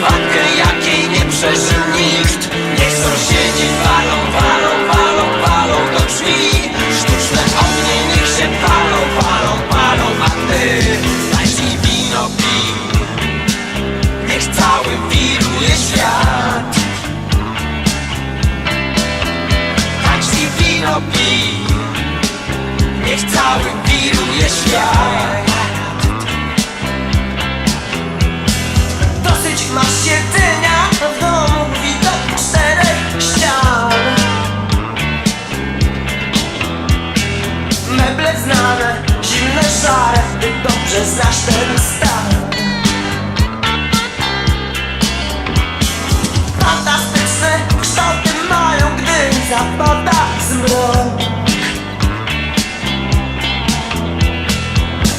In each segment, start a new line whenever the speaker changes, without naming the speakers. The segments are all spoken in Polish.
walkę jakiej nie przeżył nikt. Dobrze znasz ten stan. Fantastyczne kształty mają, gdy zapada zmrok.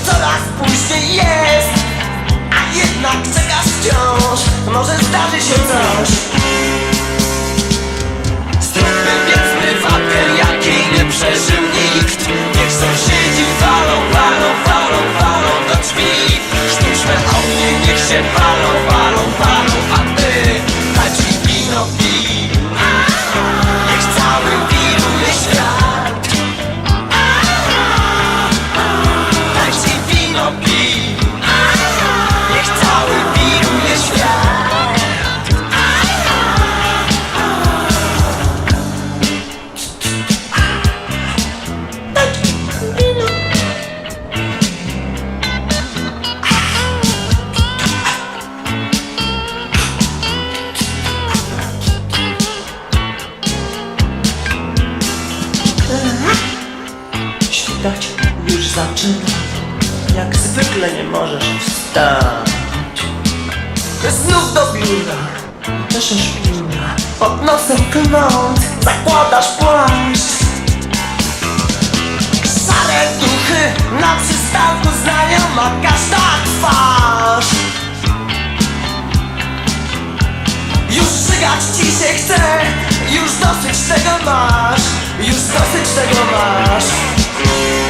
Coraz później jest a jednak czekasz wciąż. Może zdarzy się coś Już zaczyna. Jak zwykle nie możesz wstać. Znów do biura. Czeszesz pióra Pod nosem klnąc Zakładasz płaszcz. Szare duchy Na przystanku znajoma każda twarz. Już żygać ci się chce Już dosyć tego masz Już dosyć tego masz
Thank you.